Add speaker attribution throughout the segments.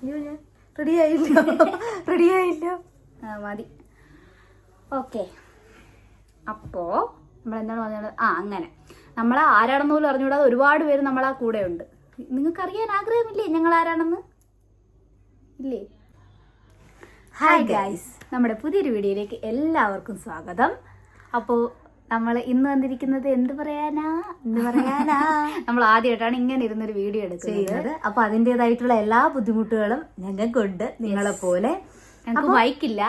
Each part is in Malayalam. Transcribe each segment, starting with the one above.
Speaker 1: അയ്യോ ഞാൻ റെഡി ആയില്ല. റെഡി ആയില്ല.
Speaker 2: ആ, മതി. ഓക്കെ അപ്പോ നമ്മൾ എന്താണ് പറഞ്ഞത്? ആ അങ്ങനെ. നമ്മളെ ആരാണെന്ന് പോലും അറിഞ്ഞുകൂടാതെ ഒരുപാട് പേര് നമ്മളാ കൂടെ ഉണ്ട്. നിങ്ങൾക്ക് അറിയാൻ ആഗ്രഹമില്ലേ ഞങ്ങൾ ആരാണെന്ന്? ഇല്ലേ? ഹായ് ഗൈസ് നമ്മുടെ പുതിയൊരു വീഡിയോയിലേക്ക് എല്ലാവർക്കും സ്വാഗതം. അപ്പോൾ നമ്മൾ ഇന്ന് വന്നിരിക്കുന്നത് എന്ത് പറയാനാ?
Speaker 1: എന്ത് പറയാനാ?
Speaker 2: നമ്മൾ ആദ്യമായിട്ടാണ് ഇങ്ങനെ ഇരുന്നൊരു വീഡിയോ എടുക്കുന്നത്.
Speaker 1: അപ്പൊ അതിന്റെതായിട്ടുള്ള എല്ലാ ബുദ്ധിമുട്ടുകളും ഞങ്ങൾക്കുണ്ട് നിങ്ങളെ പോലെ.
Speaker 2: ഞങ്ങൾക്ക് ബൈക്കില്ല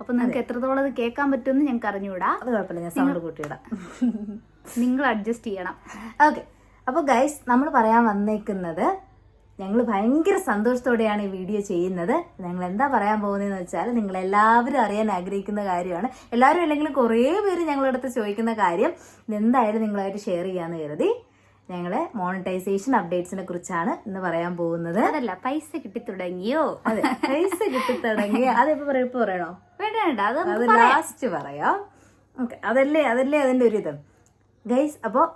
Speaker 2: അപ്പൊ നിങ്ങൾക്ക് എത്രത്തോളം അത് കേൾക്കാൻ പറ്റുമെന്ന് ഞങ്ങൾക്ക് അറിഞ്ഞുകൂടാ.
Speaker 1: അത് കുഴപ്പമില്ല ഞാൻ സൗണ്ട് കൂട്ടിയിടാം.
Speaker 2: നിങ്ങൾ അഡ്ജസ്റ്റ് ചെയ്യണം.
Speaker 1: ഓക്കെ അപ്പോൾ ഗൈസ് നമ്മൾ പറയാൻ വന്നേക്കുന്നത് ഞങ്ങൾ ഭയങ്കര സന്തോഷത്തോടെയാണ് ഈ വീഡിയോ ചെയ്യുന്നത്. ഞങ്ങൾ എന്താ പറയാൻ പോകുന്നതെന്ന് വെച്ചാൽ നിങ്ങൾ എല്ലാവരും അറിയാൻ ആഗ്രഹിക്കുന്ന കാര്യമാണ്. എല്ലാവരും അല്ലെങ്കിലും കുറേ പേര് ഞങ്ങളുടെ അടുത്ത് ചോദിക്കുന്ന കാര്യം ഇതെന്തായാലും നിങ്ങളായിട്ട് ഷെയർ ചെയ്യാന്ന് കരുതി. ഞങ്ങൾ മോണിറ്റൈസേഷൻ അപ്ഡേറ്റ്സിനെ കുറിച്ചാണ് ഇന്ന് പറയാൻ പോകുന്നത്.
Speaker 2: അതല്ല പൈസ കിട്ടി തുടങ്ങിയോ?
Speaker 1: അതെ പൈസ കിട്ടി തുടങ്ങി. അതിപ്പോ പറയ- ഇപ്പൊ പറയണോ?
Speaker 2: വേണ്ട വേണ്ട അത്
Speaker 1: ലാസ്റ്റ് പറയാം. ഓക്കെ അതല്ലേ അതല്ലേ അതിന്റെ ഒരു ഇത്. ഗൈസ് അപ്പോൾ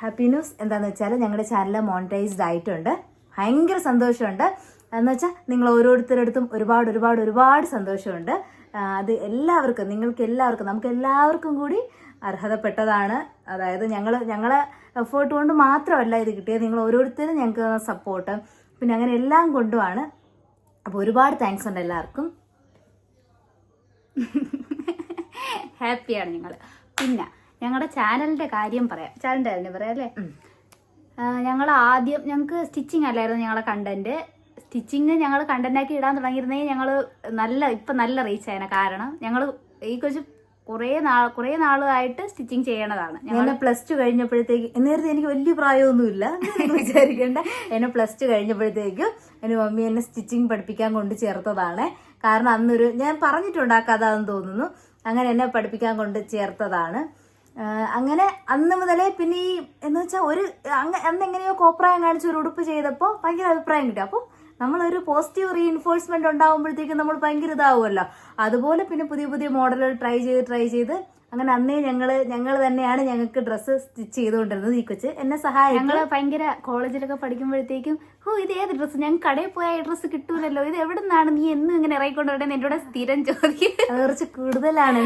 Speaker 1: ഹാപ്പി ന്യൂസ് എന്താന്ന് വെച്ചാൽ ഞങ്ങളുടെ ചാനൽ മോണിറ്റൈസ്ഡ് ആയിട്ടുണ്ട്. ഭയങ്കര സന്തോഷമുണ്ട്. എന്ന് വെച്ചാൽ നിങ്ങൾ ഓരോരുത്തരടുത്തും ഒരുപാട് ഒരുപാട് ഒരുപാട് സന്തോഷമുണ്ട്. അത് എല്ലാവർക്കും നിങ്ങൾക്ക് എല്ലാവർക്കും നമുക്ക് എല്ലാവർക്കും കൂടി അർഹതപ്പെട്ടതാണ്. അതായത് ഞങ്ങൾ ഞങ്ങളെ എഫേർട്ട് കൊണ്ട് മാത്രമല്ല ഇത് കിട്ടിയത്. നിങ്ങൾ ഓരോരുത്തരും ഞങ്ങൾക്ക് സപ്പോർട്ട് പിന്നെ അങ്ങനെ എല്ലാം കൊണ്ടുമാണ്. അപ്പോൾ ഒരുപാട് താങ്ക്സ് ഉണ്ട് എല്ലാവർക്കും.
Speaker 2: ഹാപ്പിയാണ് ഞങ്ങൾ പിന്നെ ഞങ്ങളുടെ ചാനലിന്റെ കാര്യം പറയാം. ചാനലിന്റെ കാര്യം പറയാം അല്ലേ? ഞങ്ങൾ ആദ്യം ഞങ്ങൾക്ക് സ്റ്റിച്ചിങ് അല്ലായിരുന്നു ഞങ്ങളെ കണ്ടന്റ് സ്റ്റിച്ചിങ് ഞങ്ങൾ കണ്ടന്റാക്കി ഇടാൻ തുടങ്ങിയിരുന്നെങ്കിൽ ഞങ്ങൾ നല്ല ഇപ്പം നല്ല റീച്ച് ആയതിനെ കാരണം ഞങ്ങൾ ഈ കൊച്ചു കുറേ നാൾ കുറേ നാളുമായിട്ട് സ്റ്റിച്ചിങ് ചെയ്യണതാണ്.
Speaker 1: ഞാൻ പ്ലസ് ടു കഴിഞ്ഞപ്പോഴത്തേക്ക് നേരത്തെ എനിക്ക് വലിയ പ്രായമൊന്നുമില്ല. വിചാരിക്കേണ്ട. എന്നെ പ്ലസ് ടു കഴിഞ്ഞപ്പോഴത്തേക്കും എന്റെ മമ്മി എന്നെ സ്റ്റിച്ചിങ് പഠിപ്പിക്കാൻ കൊണ്ട് ചേർത്തതാണ്. കാരണം അന്നൊരു ഞാൻ പറഞ്ഞിട്ടുണ്ട് ആ കഥ എന്ന് തോന്നുന്നു. അങ്ങനെ എന്നെ പഠിപ്പിക്കാൻ കൊണ്ട് ചേർത്തതാണ്. അങ്ങനെ അന്ന് മുതലേ പിന്നെ ഈ എന്ന് വെച്ചാൽ ഒരു അങ്ങ് അന്ന് എങ്ങനെയോ കോപ്രായം കാണിച്ച് ഒരു ഉടുപ്പ് ചെയ്തപ്പോൾ ഭയങ്കര അഭിപ്രായം കിട്ടും. അപ്പോൾ നമ്മളൊരു പോസിറ്റീവ് റീഇൻഫോഴ്സ്മെന്റ് ഉണ്ടാകുമ്പോഴത്തേക്കും നമ്മൾ ഭയങ്കര ഇതാവുമല്ലോ. അതുപോലെ പിന്നെ പുതിയ പുതിയ മോഡലുകൾ ട്രൈ ചെയ്ത് ട്രൈ ചെയ്ത് അങ്ങനെ അന്നേ ഞങ്ങൾ ഞങ്ങൾ തന്നെയാണ് ഞങ്ങൾക്ക് ഡ്രസ്സ് സ്റ്റിച്ച് ചെയ്തുകൊണ്ടിരുന്നത് ഈ കൊച്ച്. എന്നെ സഹായം
Speaker 2: ഞങ്ങൾ ഭയങ്കര കോളേജിലൊക്കെ പഠിക്കുമ്പോഴത്തേക്കും ഓ ഇത് ഏത് ഡ്രസ്സ് ഞാൻ കടയിൽ പോയ ഡ്രസ്സ് കിട്ടൂലല്ലോ. ഇത് എവിടെ നിന്നാണ് നീ എന്നും ഇങ്ങനെ ഇറങ്ങിക്കൊണ്ടുവരേണ്ടത് എന്നോട് സ്ഥിരം ചോദിക്കും.
Speaker 1: കുറച്ച് കൂടുതലാണ്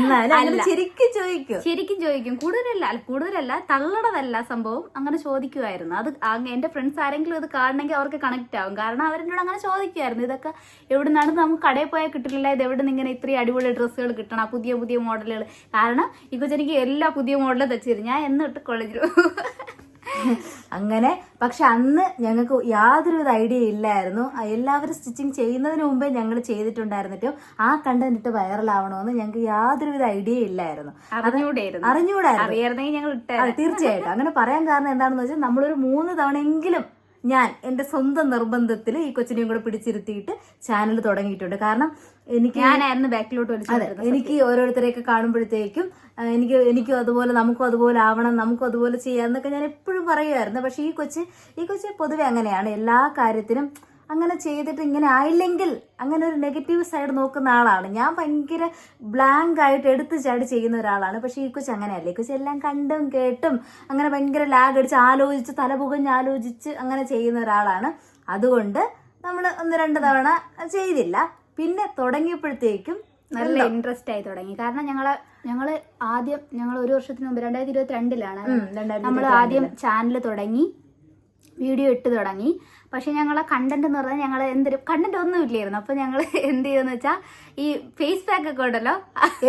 Speaker 1: ശരിക്കും ചോദിക്കും.
Speaker 2: ശരിക്കും ചോദിക്കും. കൂടുതലല്ല അല്ല കൂടുതലല്ല തള്ളടതല്ല സംഭവം. അങ്ങനെ ചോദിക്കുമായിരുന്നു അത് എന്റെ ഫ്രണ്ട്സ് ആരെങ്കിലും ഇത് കാണണമെങ്കിൽ അവർക്ക് കണക്ട് ആവും. കാരണം അവരെന്നോട് അങ്ങനെ ചോദിക്കുമായിരുന്നു ഇതൊക്കെ എവിടെ നിന്നാണ് നമുക്ക് കടയിൽ പോയാൽ കിട്ടില്ല ഇത് എവിടെ നിന്ന് ഇങ്ങനെ ഇത്രയും അടിപൊളി ഡ്രസ്സുകൾ കിട്ടണം? പുതിയ പുതിയ മോഡലുകൾ കാരണം ഈ കൊച്ചെനിക്ക് എല്ലാ പുതിയ മോഡലും തച്ചിരുന്നു. ഞാൻ എന്നിട്ട് തൊട്ട് കോളേജിൽ
Speaker 1: അങ്ങനെ പക്ഷെ അന്ന് ഞങ്ങൾക്ക് യാതൊരുവിധ ഐഡിയ ഇല്ലായിരുന്നു. എല്ലാവരും സ്റ്റിച്ചിങ് ചെയ്യുന്നതിന് മുമ്പേ ഞങ്ങൾ ചെയ്തിട്ടുണ്ടായിരുന്നിട്ടും ആ കണ്ടന്റ് ഇട്ട് വൈറലാവണമെന്ന് ഞങ്ങൾക്ക് യാതൊരുവിധ ഐഡിയ ഇല്ലായിരുന്നു.
Speaker 2: അറിഞ്ഞൂടായിരുന്നു. അറിയായിരുന്നെങ്കിൽ ഞങ്ങൾ
Speaker 1: തീർച്ചയായിട്ടും. അങ്ങനെ പറയാൻ കാരണം എന്താണെന്ന് വെച്ചാൽ നമ്മളൊരു മൂന്ന് തവണയെങ്കിലും ഞാൻ എന്റെ സ്വന്തം നിർബന്ധത്തിൽ ഈ കൊച്ചിനെയും കൂടെ പിടിച്ചിരുത്തിയിട്ട് ചാനൽ തുടങ്ങിയിട്ടുണ്ട്. കാരണം എനിക്ക്
Speaker 2: ഞാനായിരുന്നു ബാക്കിലോട്ട്
Speaker 1: അതെ എനിക്ക് ഓരോരുത്തരെയൊക്കെ കാണുമ്പോഴത്തേക്കും എനിക്ക് എനിക്കും അതുപോലെ നമുക്കും അതുപോലെ ആവണം നമുക്കും അതുപോലെ ചെയ്യാം എന്നൊക്കെ ഞാൻ എപ്പോഴും പറയുമായിരുന്നു. പക്ഷേ ഈ കൊച്ച് ഈ കൊച്ച് പൊതുവെ അങ്ങനെയാണ്. എല്ലാ കാര്യത്തിനും അങ്ങനെ ചെയ്തിട്ട് ഇങ്ങനെ ആയില്ലെങ്കിൽ അങ്ങനെ ഒരു നെഗറ്റീവ് സൈഡ് നോക്കുന്ന ആളാണ്. ഞാൻ ഭയങ്കര ബ്ലാങ്ക് ആയിട്ട് എടുത്ത് ചാടി ചെയ്യുന്ന ഒരാളാണ്. പക്ഷേ ഈ കൊച്ചു അങ്ങനെയല്ല. ഈ കൊച്ചു എല്ലാം കണ്ടും കേട്ടും അങ്ങനെ ഭയങ്കര ലാഗ് അടിച്ച് ആലോചിച്ച് തലപുകഞ്ഞ് ആലോചിച്ച് അങ്ങനെ ചെയ്യുന്ന ഒരാളാണ്. അതുകൊണ്ട് നമ്മൾ ഒന്ന് രണ്ട് തവണ ചെയ്തില്ല. പിന്നെ തുടങ്ങിയപ്പോഴത്തേക്കും
Speaker 2: നല്ല ഇൻട്രസ്റ്റ് ആയി തുടങ്ങി. കാരണം ഞങ്ങൾ ഞങ്ങൾ ആദ്യം ഞങ്ങൾ ഒരു വർഷത്തിന് മുമ്പ് രണ്ടായിരത്തി ഇരുപത്തി രണ്ടിലാണ് നമ്മൾ ആദ്യം ചാനൽ തുടങ്ങി വീഡിയോ ഇട്ട് തുടങ്ങി. പക്ഷെ ഞങ്ങളെ കണ്ടന്റ് എന്ന് പറഞ്ഞാൽ ഞങ്ങൾ എന്തൊരു കണ്ടന്റ് ഒന്നും ഇല്ലായിരുന്നു. അപ്പൊ ഞങ്ങൾ എന്ത് ചെയ്തെന്ന് വെച്ചാൽ ഈ ഫേസ് പാക്ക് ഒക്കെ ഉണ്ടല്ലോ.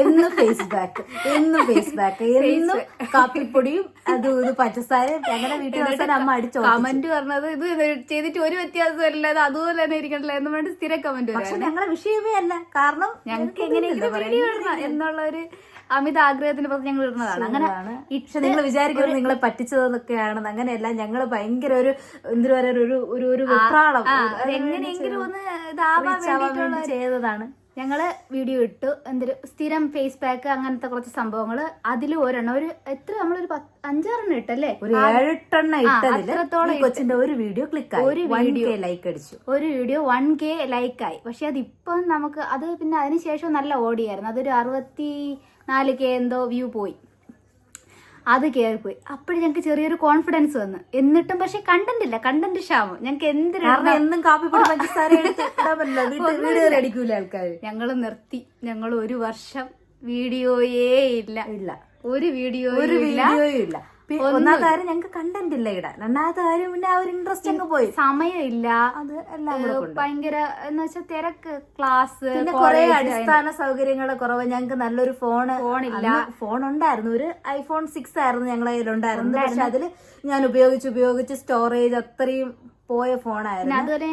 Speaker 1: എന്നും ഫേസ് പാക്ക് എന്നും ഫേസ് പാക്ക് എന്നും കാപ്പിപ്പൊടിയും അതും ഇത് പച്ചസാര ഞങ്ങളുടെ വീട്ടിൽ അവസാനം അമ്മ അടിച്ചു
Speaker 2: കമന്റ് പറഞ്ഞത് ഇത് ചെയ്തിട്ട് ഒരു വ്യത്യാസമില്ല അത് അതുപോലെ തന്നെ ഇരിക്കണല്ലോ എന്ന് പറഞ്ഞിട്ട് സ്ഥിരം കമന്റ്
Speaker 1: പക്ഷെ ഞങ്ങളെ വിഷയമേ അല്ല. കാരണം
Speaker 2: ഞങ്ങൾക്ക് എങ്ങനെയെങ്കിലും എന്നുള്ള ഒരു അമിത ആഗ്രഹത്തിന് പുറത്ത് ഞങ്ങൾ ഇടുന്നതാണ്. അങ്ങനെ
Speaker 1: പക്ഷെ നിങ്ങൾ വിചാരിക്കുന്നത് നിങ്ങളെ പറ്റിച്ചതെന്നൊക്കെയാണ് അങ്ങനെയല്ല ഞങ്ങൾ ഭയങ്കര ഒരു എന്തൊരു ഒരു ഒരു ഒരു വെപ്രാളം.
Speaker 2: എങ്ങനെയെങ്കിലും ഒന്ന് ഇതാവാൻ
Speaker 1: reach
Speaker 2: വേണ്ടിയിട്ടുള്ള
Speaker 1: ചെയ്തതാണ്.
Speaker 2: ഞങ്ങൾ വീഡിയോ ഇട്ടു. എന്തൊരു സ്ഥിരം ഫേസ് പാക്ക് അങ്ങനത്തെ കുറച്ച് സംഭവങ്ങൾ അതിൽ ഒരെണ്ണം. ഒരു എത്ര നമ്മളൊരു അഞ്ചാറെണ്ണം ഇട്ടല്ലേ?
Speaker 1: ഒരു ഏഴെട്ടെണ്ണ ഇട്ടത്രത്തോളം കൊച്ചിന്റെ ഒരു വീഡിയോ ക്ലിക്ക്
Speaker 2: ഒരു
Speaker 1: വീഡിയോ. ലൈക്ക് അടിച്ചു.
Speaker 2: ഒരു വീഡിയോ വൺ കെ ലൈക്കായി പക്ഷെ അതിപ്പം നമുക്ക് അത് പിന്നെ അതിനുശേഷം നല്ല ഓടിയായിരുന്നു. അതൊരു അറുപത്തി നാല് കെ എന്തോ വ്യൂ പോയി. അത് കയറിപ്പോയി അപ്പോഴും ഞങ്ങൾക്ക് ചെറിയൊരു കോൺഫിഡൻസ് വന്നു. എന്നിട്ടും പക്ഷെ കണ്ടന്റ് ഇല്ല. കണ്ടന്റ് ക്ഷാമം. ഞങ്ങൾക്ക് എന്തിനാ
Speaker 1: എന്നും കാപ്പി അടിക്കൂല
Speaker 2: ഞങ്ങൾ നിർത്തി. ഞങ്ങൾ ഒരു വർഷം വീഡിയോയേ ഇല്ല.
Speaker 1: ഇല്ല.
Speaker 2: ഒരു വീഡിയോ
Speaker 1: ഒരു വീഡിയോയും ഇല്ല. ഒന്നാമത്തെ കാര്യം ഞങ്ങൾക്ക് കണ്ടന്റ് ഇല്ല ഇവിടെ. രണ്ടാമത്തെ കാര്യം പിന്നെ ആ ഒരു ഇൻട്രസ്റ്റ് അങ്ങ് പോയി.
Speaker 2: സമയമില്ല.
Speaker 1: അത് എല്ലാം
Speaker 2: ഭയങ്കര എന്ന് വെച്ചാൽ തിരക്ക് ക്ലാസ്
Speaker 1: പിന്നെ കുറെ അടിസ്ഥാന സൗകര്യങ്ങളുടെ കുറവ്. ഞങ്ങൾക്ക് നല്ലൊരു ഫോൺ
Speaker 2: ഫോണില്ല.
Speaker 1: ഫോൺ ഉണ്ടായിരുന്നു. ഒരു ഐഫോൺ സിക്സ് ആയിരുന്നു ഞങ്ങളുടെ കയ്യിലുണ്ടായിരുന്നത്. പക്ഷെ അതിൽ ഞാൻ ഉപയോഗിച്ച് ഉപയോഗിച്ച് സ്റ്റോറേജ് അത്രയും പോയ ഫോണായിരുന്നു.
Speaker 2: അതുപോലെ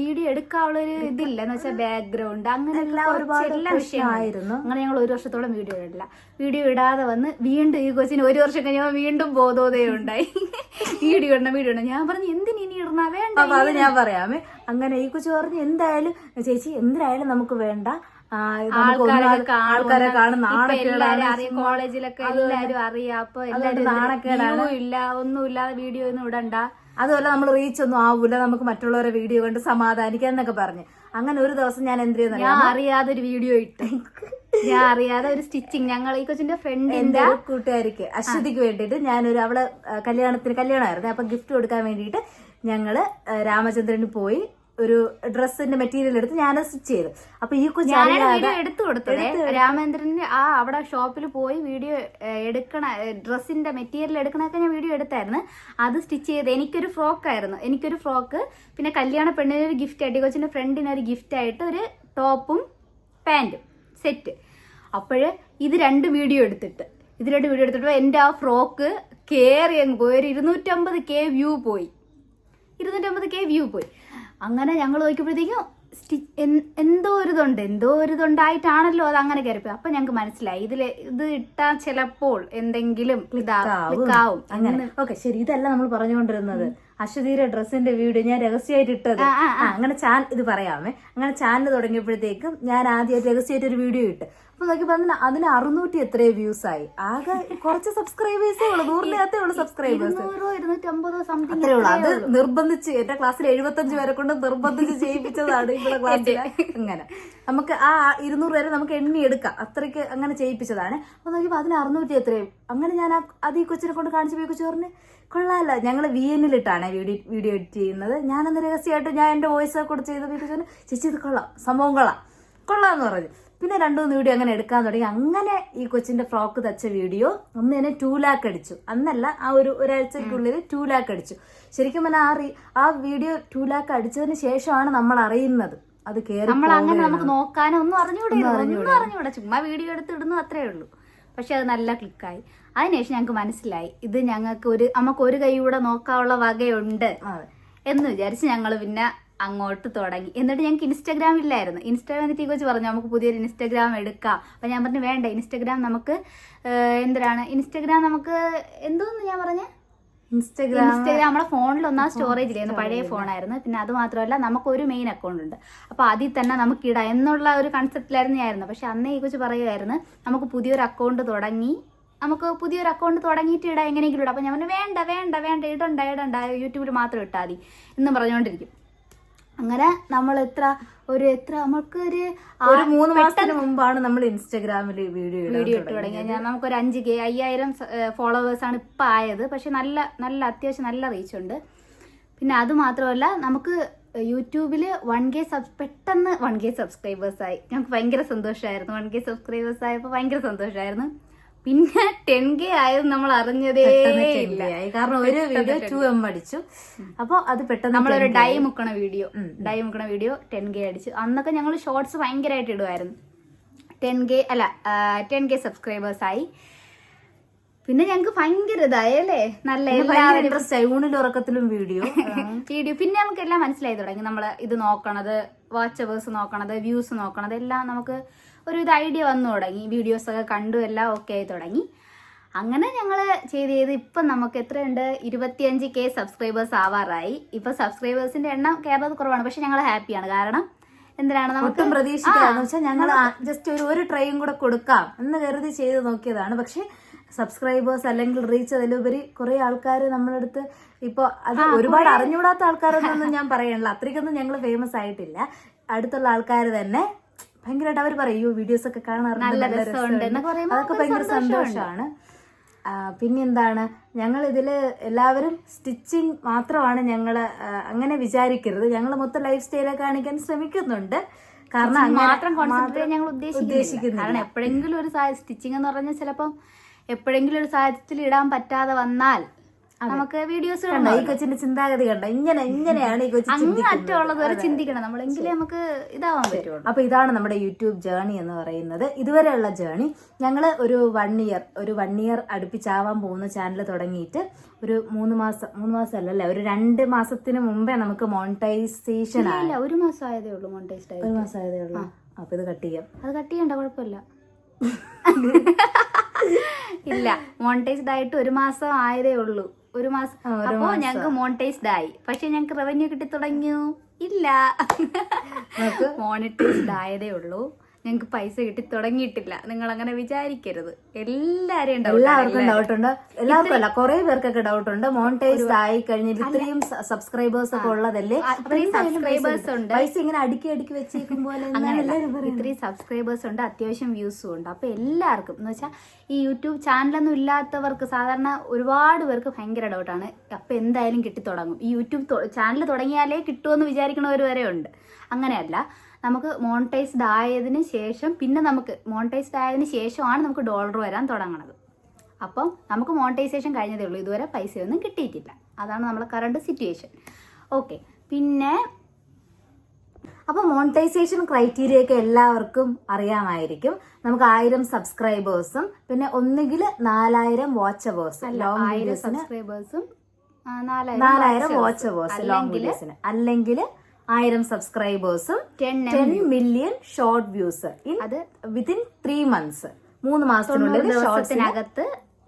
Speaker 2: വീഡിയോ എടുക്കാനുള്ള ഒരു ഇതില്ല എന്ന് വെച്ചാൽ ബാക്ക്ഗ്രൗണ്ട് അങ്ങനെ
Speaker 1: ഒരുപാട്
Speaker 2: എല്ലാ വിഷയമായിരുന്നു അങ്ങനെ ഞങ്ങൾ ഒരു വർഷത്തോളം വീഡിയോ ഇടില്ല വീഡിയോ ഇടാതെ വന്ന് വീണ്ടും ഈ കൊച്ചിന് ഒരു വർഷം കഴിഞ്ഞപ്പോൾ വീണ്ടും ബോധോദയം ഉണ്ടായി. വീഡിയോ ഇടണം വീഡിയോ ഇടണം. ഞാൻ പറഞ്ഞു എന്തിനു ഇനി ഇടണ? വേണ്ട
Speaker 1: അപ്പൊ അത് ഞാൻ പറയാമേ. അങ്ങനെ ഈ കൊച്ചു പറഞ്ഞു എന്തായാലും ചേച്ചി എന്തിനായാലും നമുക്ക് വേണ്ട. ഒന്നും. ആൾക്കാരെ കാണും നാണക്കേടാണ്
Speaker 2: അറിയാം കോളേജിലൊക്കെ എല്ലാരും അറിയാം. അപ്പൊ എല്ലാരും
Speaker 1: നാണക്കേടാണ്.
Speaker 2: ഒന്നും ഇല്ല ഇല്ലാതെ വീഡിയോ ഒന്നും ഇടണ്ട.
Speaker 1: അതുപോലെ നമ്മൾ റീച്ച് ഒന്നും ആവൂല നമുക്ക് മറ്റുള്ളവരെ വീഡിയോ കണ്ട് സമാധാനിക്കാം എന്നൊക്കെ പറഞ്ഞു. അങ്ങനെ ഒരു ദിവസം ഞാൻ എന്ത് ചെയ്യുന്ന
Speaker 2: ഞാൻ അറിയാതെ ഒരു വീഡിയോ ഇട്ട്. ഞാൻ അറിയാതെ ഒരു സ്റ്റിച്ചിങ് ഞങ്ങൾ ഈ കൊച്ചിന്റെ ഫ്രണ്ട്
Speaker 1: എന്റെ കൂട്ടുകാരിക്ക് അശ്വതിക്ക് വേണ്ടിയിട്ട് ഞാനൊരു അവളെ കല്യാണത്തിന് കല്യാണമായിരുന്നു. അപ്പൊ ഗിഫ്റ്റ് കൊടുക്കാൻ വേണ്ടിയിട്ട് ഞങ്ങൾ രാമചന്ദ്രന് പോയി ഒരു ഡ്രസ്സിന്റെ മെറ്റീരിയൽ എടുത്ത് ഞാൻ സ്റ്റിച്ച് ചെയ്തു. അപ്പൊ ഈ കൊച്ചു
Speaker 2: വീഡിയോ എടുത്തു കൊടുത്തത്. രാമേന്ദ്രന്റെ ആ അവിടെ ഷോപ്പിൽ പോയി വീഡിയോ എടുക്കണ ഡ്രസ്സിന്റെ മെറ്റീരിയൽ എടുക്കണൊക്കെ ഞാൻ വീഡിയോ എടുത്തായിരുന്നു. അത് സ്റ്റിച്ച് ചെയ്ത് എനിക്കൊരു ഫ്രോക്ക് ആയിരുന്നു. എനിക്കൊരു ഫ്രോക്ക് പിന്നെ കല്യാണ പെണ്ണിന് ഒരു ഗിഫ്റ്റ് ആയിട്ട് കൊച്ചിന്റെ ഫ്രണ്ടിന് ഒരു ഗിഫ്റ്റ് ആയിട്ട് ഒരു ടോപ്പും പാന്റും സെറ്റ് അപ്പോഴ് ഇത് രണ്ട് വീഡിയോ എടുത്തിട്ട്. ഇത് രണ്ട് വീഡിയോ എടുത്തിട്ട് എന്റെ ആ ഫ്രോക്ക് കയറി അങ്ങ് പോയി. ഒരു ഇരുന്നൂറ്റമ്പത് കെ വ്യൂ പോയി. ഇരുന്നൂറ്റമ്പത് കെ വ്യൂ പോയി. അങ്ങനെ ഞങ്ങൾ നോക്കിയപ്പോഴത്തേക്കും സ്റ്റി എന്തോ ഒരു ഇതുണ്ട് എന്തോ ഒരു ഇതുണ്ടായിട്ടാണല്ലോ അത് അങ്ങനെ കയറിപ്പോയി അപ്പൊ ഞങ്ങൾക്ക് മനസ്സിലായി. ഇതിൽ ഇത് ഇട്ടാൽ ചിലപ്പോൾ എന്തെങ്കിലും ഇതാവും
Speaker 1: അങ്ങനെ. ഓക്കെ ശരി. ഇതല്ല നമ്മൾ പറഞ്ഞുകൊണ്ടിരുന്നത്. അശ്വതിയുടെ ഡ്രസ്സിന്റെ വീഡിയോ ഞാൻ രഹസ്യമായിട്ട് ഇട്ടത്. അങ്ങനെ ചാൻ ഇത് പറയാമേ. അങ്ങനെ ചാനൽ തുടങ്ങിയപ്പോഴത്തേക്കും ഞാൻ ആദ്യം രഹസ്യമായിട്ട് ഒരു വീഡിയോ ഇട്ട്. അപ്പൊ നോക്കി അതിന് അതിന് അറുന്നൂറ്റി എത്രയോ വ്യൂസ് ആയി. ആകെ കുറച്ച് സബ്സ്ക്രൈബേഴ്സേ ഉള്ളൂ. നൂറിനകത്തേ ഉള്ളൂ സബ്സ്ക്രൈബേഴ്സ് അത്രേ ഉള്ളൂ. അത് നിർബന്ധിച്ച് എന്റെ ക്ലാസ്സിൽ എഴുപത്തഞ്ച് പേരെ കൊണ്ട് നിർബന്ധിച്ച് ചെയ്യിപ്പിച്ചതാണ് ഇവിടെ ക്ലാസ്സിൽ അങ്ങനെ. നമുക്ക് ആ ഇരുന്നൂറ് പേരെ നമുക്ക് എണ്ണി എടുക്കാം. അത്രയ്ക്ക് അങ്ങനെ ചെയ്യിപ്പിച്ചതാണ്. അപ്പൊ നോക്കിയപ്പോ അതിന് അറുന്നൂറ്റി എത്രയും. അങ്ങനെ ഞാൻ അത് ഈ കൊച്ചിനെ കൊണ്ട് കാണിച്ചു പോയി കൊച്ചു പറഞ്ഞു കൊള്ളാമല്ല ഞങ്ങൾ വി എന്നിലിട്ടാണ് വീഡിയോ വീഡിയോ എഡിറ്റ് ചെയ്യുന്നത്. ഞാനന്ന് രഹസ്യമായിട്ട് ഞാൻ എന്റെ വോയിസ് ഒക്കെ കൊടുത്ത് ചെയ്ത വീഡിയോ പറഞ്ഞു ചേച്ചി ഇത് കൊള്ളാം. സംഭവം കൊള്ളാം. കൊള്ളാന്ന് പറഞ്ഞു. പിന്നെ രണ്ടു മൂന്ന് വീഡിയോ അങ്ങനെ എടുക്കാൻ തുടങ്ങി. അങ്ങനെ ഈ കൊച്ചിന്റെ ഫ്രോക്ക് തച്ച വീഡിയോ അന്ന് തന്നെ ടു ലാക്ക് അടിച്ചു. അന്നല്ല ആ ഒരു ഒരാഴ്ചക്കുള്ളിൽ ടു ലാക്ക് അടിച്ചു. ശരിക്കും പറഞ്ഞാൽ ആ റീ- ആ വീഡിയോ ടു ലാക്ക് അടിച്ചതിന് ശേഷമാണ് നമ്മൾ അറിയുന്നത്. അത് കേറി
Speaker 2: നമ്മൾ അങ്ങനെ നമുക്ക് നോക്കാനോ ഒന്നും അറിഞ്ഞുകൂടെ ഒന്നും അറിഞ്ഞുകൂടെ ചുമ്മാ വീഡിയോ എടുത്ത് ഇടുന്നു അത്രേ ഉള്ളൂ. പക്ഷെ അത് നല്ല ക്ലിക്കായി അതിനുശേഷം ഞങ്ങൾക്ക് മനസ്സിലായി. ഇത് ഞങ്ങൾക്ക് ഒരു നമുക്ക് ഒരു കൈ കൂടെ നോക്കാനുള്ള വകയുണ്ട് എന്ന് വിചാരിച്ച് ഞങ്ങൾ പിന്നെ അങ്ങോട്ട് തുടങ്ങി. എന്നിട്ട് ഞങ്ങൾക്ക് ഇൻസ്റ്റാഗ്രാം ഇല്ലായിരുന്നു. ഇൻസ്റ്റാഗ്രാം എന്നിട്ട് കുറിച്ച് പറഞ്ഞു? നമുക്ക് പുതിയൊരു ഇൻസ്റ്റാഗ്രാം എടുക്കാം. അപ്പം ഞാൻ പറഞ്ഞു വേണ്ട ഇൻസ്റ്റാഗ്രാം നമുക്ക് എന്തിനാണ്? ഇൻസ്റ്റാഗ്രാം നമുക്ക് എന്തോന്ന് ഞാൻ പറഞ്ഞ?
Speaker 1: ഇൻസ്റ്റാഗ്രാം
Speaker 2: ഇൻസ്റ്റാഗ്രാം നമ്മുടെ ഫോണിൽ ഒന്നാ സ്റ്റോറേജ് ഇല്ലായിരുന്നു. പഴയ ഫോണായിരുന്നു. പിന്നെ അത് മാത്രമല്ല നമുക്ക് ഒരു മെയിൻ അക്കൗണ്ട് ഉണ്ട്. അപ്പോൾ അതിൽ തന്നെ നമുക്ക് ഇടാം എന്നുള്ള ഒരു കൺസെപ്റ്റിലായിരുന്നു ഞായിരുന്നു പക്ഷെ അന്നേ ഈ കുറിച്ച് പറയുമായിരുന്നു നമുക്ക് പുതിയൊരു അക്കൗണ്ട് തുടങ്ങി നമുക്ക് പുതിയൊരു അക്കൗണ്ട് തുടങ്ങിയിട്ട് ഇടാം എങ്ങനെയെങ്കിലും ഇടാം. അപ്പോൾ ഞാൻ പറഞ്ഞു വേണ്ട വേണ്ട വേണ്ട ഇടണ്ട ഇടണ്ട. യൂട്യൂബിൽ മാത്രം ഇട്ടാൽ മതി എന്നും പറഞ്ഞുകൊണ്ടിരിക്കും. അങ്ങനെ നമ്മൾ എത്ര ഒരു എത്ര നമുക്ക് ഒരു
Speaker 1: ഒരു മൂന്ന് മാസത്തിന് മുമ്പാണ് നമ്മൾ ഇൻസ്റ്റാഗ്രാമിൽ വീഡിയോ
Speaker 2: വീഡിയോ ഇട്ട് തുടങ്ങിയത്. ഞാൻ നമുക്കൊരു അഞ്ച് കെ അയ്യായിരം ഫോളോവേഴ്സ് ആണ് ഇപ്പം ആയത്. പക്ഷെ നല്ല നല്ല അത്യാവശ്യം നല്ല റീച്ച് ഉണ്ട്. പിന്നെ അത് മാത്രമല്ല നമുക്ക് യൂട്യൂബിൽ വൺ കെ സബ് പെട്ടെന്ന് വൺ കെ സബ്സ്ക്രൈബേഴ്സ് ആയി. ഞങ്ങൾക്ക് ഭയങ്കര സന്തോഷമായിരുന്നു വൺ കെ സബ്സ്ക്രൈബേഴ്സ് ആയപ്പോൾ ഭയങ്കര സന്തോഷമായിരുന്നു പിന്നെ ടെൻ കെ ആയത് നമ്മൾ അറിഞ്ഞതേ ഇല്ല.
Speaker 1: കാരണം ഒരു വീഡിയോ ടു എം അടിച്ചു. അപ്പൊ അത് പെട്ടെന്ന്
Speaker 2: നമ്മളൊരു ഡൈ മുക്കണ വീഡിയോ ഡൈ മുക്കണ വീഡിയോ ടെൻ കെ അടിച്ചു. അന്നൊക്കെ ഞങ്ങൾ ഷോർട്സ് ഭയങ്കരമായിട്ട് ഇടുമായിരുന്നു ടെൻ കെ അല്ല ടെൻ കെ സബ്സ്ക്രൈബേഴ്സ് ആയി. പിന്നെ ഞങ്ങൾക്ക് ഭയങ്കര ഇതായല്ലേ നല്ല
Speaker 1: ഇൻട്രസ്റ്റ് ആയി. ഉറക്കത്തിലും വീഡിയോ
Speaker 2: വീഡിയോ പിന്നെ നമുക്ക് എല്ലാം മനസ്സിലായി തുടങ്ങി. നമ്മൾ ഇത് നോക്കണത് വാച്ചവേഴ്സ് നോക്കണത് വ്യൂസ് നോക്കണത് എല്ലാം നമുക്ക് ഒരു ഇത് ഐഡിയ വന്നു തുടങ്ങി. വീഡിയോസ് ഒക്കെ കണ്ടു എല്ലാം ഓക്കെ ആയി തുടങ്ങി. അങ്ങനെ ഞങ്ങൾ ചെയ്ത് ചെയ്ത് ഇപ്പം നമുക്ക് എത്രയുണ്ട്? ഇരുപത്തിയഞ്ച് കെ സബ്സ്ക്രൈബേഴ്സ് ആവാറായി. ഇപ്പം സബ്സ്ക്രൈബേഴ്സിന്റെ എണ്ണം കേരളത്തിൽ കുറവാണ്. പക്ഷെ ഞങ്ങൾ ഹാപ്പിയാണ് കാരണം എന്തിനാണ് നമുക്ക്
Speaker 1: പ്രതീക്ഷിക്കാന്ന് വെച്ചാൽ ഞങ്ങൾ ജസ്റ്റ് ഒരു ഒരു ട്രൈയും കൂടെ കൊടുക്കാം എന്ന് കരുതി ചെയ്ത് നോക്കിയതാണ്. പക്ഷെ സബ്സ്ക്രൈബേഴ്സ് അല്ലെങ്കിൽ റീച്ച് അതിലുപരി കുറെ ആൾക്കാർ നമ്മുടെ അടുത്ത് ഇപ്പോൾ അത് ഒരുപാട് അറിഞ്ഞുകൂടാത്ത ആൾക്കാരൊന്നും ഞാൻ പറയണില്ല. അത്രയ്ക്കൊന്നും ഞങ്ങൾ ഫേമസ് ആയിട്ടില്ല. അടുത്തുള്ള ആൾക്കാർ തന്നെ ഭയങ്കരമായിട്ട് അവർ പറയും വീഡിയോസ് ഒക്കെ കാണാറുണ്ട്
Speaker 2: നല്ല രസമുണ്ട്
Speaker 1: അതൊക്കെ ഭയങ്കര സന്തോഷമാണ്. പിന്നെന്താണ് ഞങ്ങൾ ഇതിൽ എല്ലാവരും സ്റ്റിച്ചിങ് മാത്രമാണ് ഞങ്ങൾ അങ്ങനെ വിചാരിക്കരുത്. ഞങ്ങൾ മൊത്തം ലൈഫ് സ്റ്റൈലൊക്കെ കാണിക്കാൻ ശ്രമിക്കുന്നുണ്ട്. കാരണം
Speaker 2: മാത്രം കോൺസെൻട്രേറ്റ് ഞങ്ങൾ ഉദ്ദേശിക്കുന്നില്ല. കാരണം എപ്പോഴെങ്കിലും ഒരു സ്റ്റിച്ചിങ് എന്ന് പറഞ്ഞാൽ ചിലപ്പം എപ്പോഴെങ്കിലും ഒരു സാഹചര്യത്തിൽ ഇടാൻ പറ്റാതെ വന്നാൽ നമുക്ക് വീഡിയോസ്
Speaker 1: കണ്ട ഈ കൊച്ചിന്റെ ചിന്താഗതി കണ്ട? ഇങ്ങനെ ഇങ്ങനെയാണ് ഈ കൊച്ചി
Speaker 2: അങ്ങ്
Speaker 1: ചിന്തിക്കുന്നത്.
Speaker 2: അറ്റമുള്ളത് വരെ ചിന്തിക്കണം. നമ്മളെങ്കിലേ നമുക്ക് ഇതാവാൻ പറ്റുള്ളൂ.
Speaker 1: അപ്പൊ ഇതാണ് നമ്മുടെ യൂട്യൂബ് ജേണി എന്ന് പറയുന്നത്. ഇതുവരെയുള്ള ജേണി ഞങ്ങൾ ഒരു വൺ ഇയർ ഒരു വൺ ഇയർ അടുപ്പിച്ചാവാൻ പോകുന്ന ചാനൽ തുടങ്ങിയിട്ട് ഒരു മൂന്ന് മാസം മൂന്ന് മാസം അല്ലല്ലേ ഒരു രണ്ട് മാസത്തിന് മുമ്പേ നമുക്ക് മോണിറ്റൈസേഷൻ
Speaker 2: ആയില്ല ഒരു മാസം ആയതേ ഉള്ളൂ മോണിറ്റൈസ്ഡ്
Speaker 1: ഒരു മാസം ആയതേ ഉള്ളൂ. അപ്പൊ ഇത് കട്ട് ചെയ്യാം.
Speaker 2: അത് കട്ട് ചെയ്യണ്ട കുഴപ്പമില്ല. ഇല്ല മോണിറ്റൈസ്ഡ് ആയിട്ട് ഒരു മാസം ആയതേ ഉള്ളൂ. ഒരു മാസം. അപ്പോ ഞങ്ങൾക്ക് മോണിറ്റൈസ്ഡ് ആയി പക്ഷെ ഞങ്ങൾക്ക് റവന്യൂ കിട്ടി തുടങ്ങിയോ ഇല്ല മോണിറ്റൈസ്ഡ് ആയതേ ഉള്ളൂ. ഞങ്ങൾക്ക് പൈസ കിട്ടി തുടങ്ങിയിട്ടില്ല. നിങ്ങൾ അങ്ങനെ വിചാരിക്കരുത് എല്ലാവരെയും
Speaker 1: എല്ലാവർക്കും ഡൗട്ട് ഉണ്ട്. എല്ലാവർക്കും അല്ല കുറെ പേർക്കൊക്കെ ഡൗട്ട് ഉണ്ട്. മോണിറ്റൈസ്ഡ് ആയി കഴിഞ്ഞിട്ട് ഇത്രയും സബ്സ്ക്രൈബേഴ്സ് ഒക്കെ ഉള്ളതല്ലേ?
Speaker 2: അത്രയും
Speaker 1: പൈസ
Speaker 2: ഉണ്ട്.
Speaker 1: പൈസ ഇങ്ങനെ അടുക്കി അടുക്കി വെച്ചേക്കും പോലെ
Speaker 2: ഇത്രയും സബ്സ്ക്രൈബേഴ്സ് ഉണ്ട് അത്യാവശ്യം വ്യൂസും ഉണ്ട്. അപ്പൊ എല്ലാവർക്കും എന്ന് വെച്ചാൽ ഈ യൂട്യൂബ് ചാനലൊന്നും ഇല്ലാത്തവർക്ക് സാധാരണ ഒരുപാട് പേർക്ക് ഭയങ്കര ഡൗട്ടാണ് അപ്പൊ എന്തായാലും കിട്ടി തുടങ്ങും ഈ യൂട്യൂബ് ചാനൽ തുടങ്ങിയാലേ കിട്ടുമെന്ന് വിചാരിക്കണവർ വരെ ഉണ്ട്. അങ്ങനെയല്ല. നമുക്ക് മോണിറ്റൈസ്ഡ് ആയതിന് ശേഷം പിന്നെ നമുക്ക് മോണിറ്റൈസ്ഡ് ആയതിന് ശേഷമാണ് നമുക്ക് ഡോളർ വരാൻ തുടങ്ങണത്. അപ്പം നമുക്ക് മോണിറ്റൈസേഷൻ കഴിഞ്ഞതേ ഉള്ളൂ. ഇതുവരെ പൈസയൊന്നും കിട്ടിയിട്ടില്ല. അതാണ് നമ്മളെ കറണ്ട് സിറ്റുവേഷൻ ഓക്കെ പിന്നെ
Speaker 1: അപ്പോൾ മോണിറ്റൈസേഷൻ ക്രൈറ്റീരിയ ഒക്കെ എല്ലാവർക്കും അറിയാമായിരിക്കും. നമുക്ക് ആയിരം സബ്സ്ക്രൈബേഴ്സും പിന്നെ ഒന്നുകിൽ നാലായിരം വാച്ച് അവേഴ്സും ലോങ് വീഡിയോസിന്
Speaker 2: സബ്സ്ക്രൈബേഴ്സും നാലായിരം
Speaker 1: നാലായിരം വാച്ച് അവേഴ്സ് ലോങ് വീഡിയോസിന് അല്ലെങ്കിൽ ആയിരം സബ്സ്ക്രൈബേഴ്സും
Speaker 2: ടെൻ
Speaker 1: മില്യൺ ഷോർട്ട് വ്യൂസ്
Speaker 2: അത്
Speaker 1: വിതിൻ ത്രീ മന്ത്സ്. മൂന്ന് മാസത്തിനുള്ളിൽ
Speaker 2: ഷോർട്ട്സിനകത്ത്